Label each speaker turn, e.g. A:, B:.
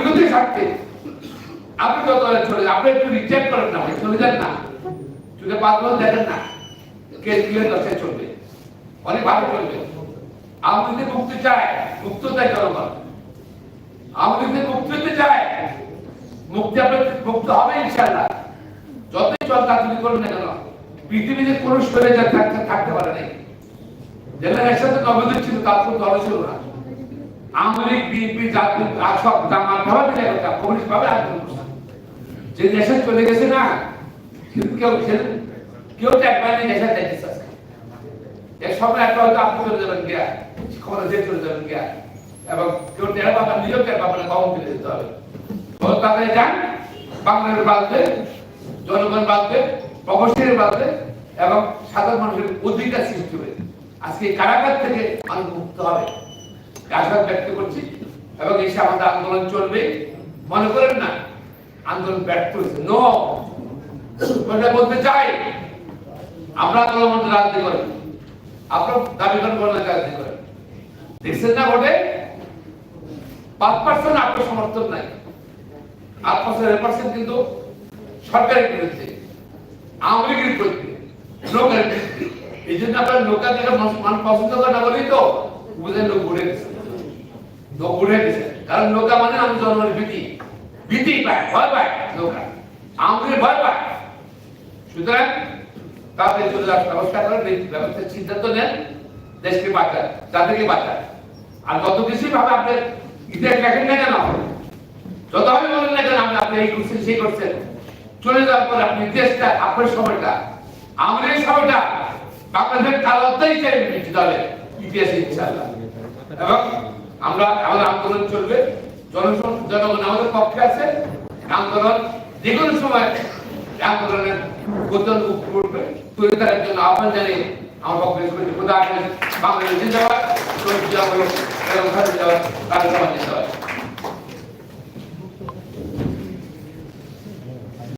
A: ঐক্যতে থাকতে আপনি তো দলে চলে। আপনি একটু রিচেক করেন না চলে যান না। চলে পাঁচ বছর দেখেন না, কে দিলে দশে চলবে। অনেক ভালো চলবে। লীগ মুক্তি চায়, মুক্ত চাই জনগণ। লীগ মুক্তি হতে চায়, মুক্তি আপনার মুক্ত হবে ইনশাল্লাহ যতই চল রাজনীতি করুন না কেন পৃথিবীতে কোনো স্বৈরাচার থাকতে থাকতে পারে নাই। জেনারেশন তো নবদের ছিল তারপর দল ছিল না। বিএনপি, জাতীয় জামাত ভাবে গেছে কমিউনিস্ট ভাবে আন্দোলন করছে। যে দেশে চলে গেছে না, কিন্তু কেউ কেউ দেশে সময় একটা হয়তো আপনি চলে যাবেন গিয়া চলে যাবেন গিয়া, এবং কেউ নিজেও যেতে হবে। যান বাঁধবে জনগণ বাঁধবে প্রবাসীর বাঁধবে এবং সাধারণ মানুষের অধিকার সৃষ্টি হবে। আজকে কারাগার থেকে মানুষ মুক্ত হবে। আশাবাদ ব্যক্ত করছি এবং এসে আমাদের আন্দোলন চলবে। মনে করেন না, আন্দোলন ব্যর্থ হয়েছে। নো বলতে চাই, আমরা আন্দোলন রাজনীতি করি। আপনার দাবি করেন, বলেন রাজনীতি করেন। দেখছেন না ভোটে? পাঁচ পার্সেন্ট আপনার নাই। পার্সেন্ট কিন্তু সরকারের বিরুদ্ধে, আওয়ামী লীগের বিরুদ্ধে বিরুদ্ধে। এই জন্য আপনার লোকা থেকে মানুষ পছন্দ করে, না বলেই তো বুঝেন লোক ঘুরে গেছে। লোক গেছে। কারণ লোকা মানে আমি জন্মের ভীতি। ভীতি পায়, ভয় পায় লোকা আওয়ামী ভয় পায় সুতরাং তাদের যাওয়ার ব্যবস্থা করেন, এই ব্যবস্থার সিদ্ধান্ত নেন, দেশকে বাঁচান, জাতিকে বাঁচান। আর যত বেশি ভাবে আপনি ইতিহাস লেখেন না কেন যতভাবে বলেন না কেন, আপনি আপনি এই করছেন, সেই করছেন। চলে যাওয়ার পর আপনি দেশটা, আপনার সময়টা আমাদের এই সময়টা, বাংলাদেশের কালাতেই চাই বিরোধী দলের ইতিহাসে ইনশাআল্লাহ। এবং আমরা আমাদের আন্দোলন চলবে। জনসন জনগণ আমাদের পক্ষে আছে। আন্দোলন যে কোনো সময় আন্দোলনের গতন করবে। তুলে করার জন্য আহ্বান জানিয়ে আমার পক্ষে হাফেজ। বাংলাদেশ জিন্দাবাদ। শহীদ জিয়া বলো এবং খালেদা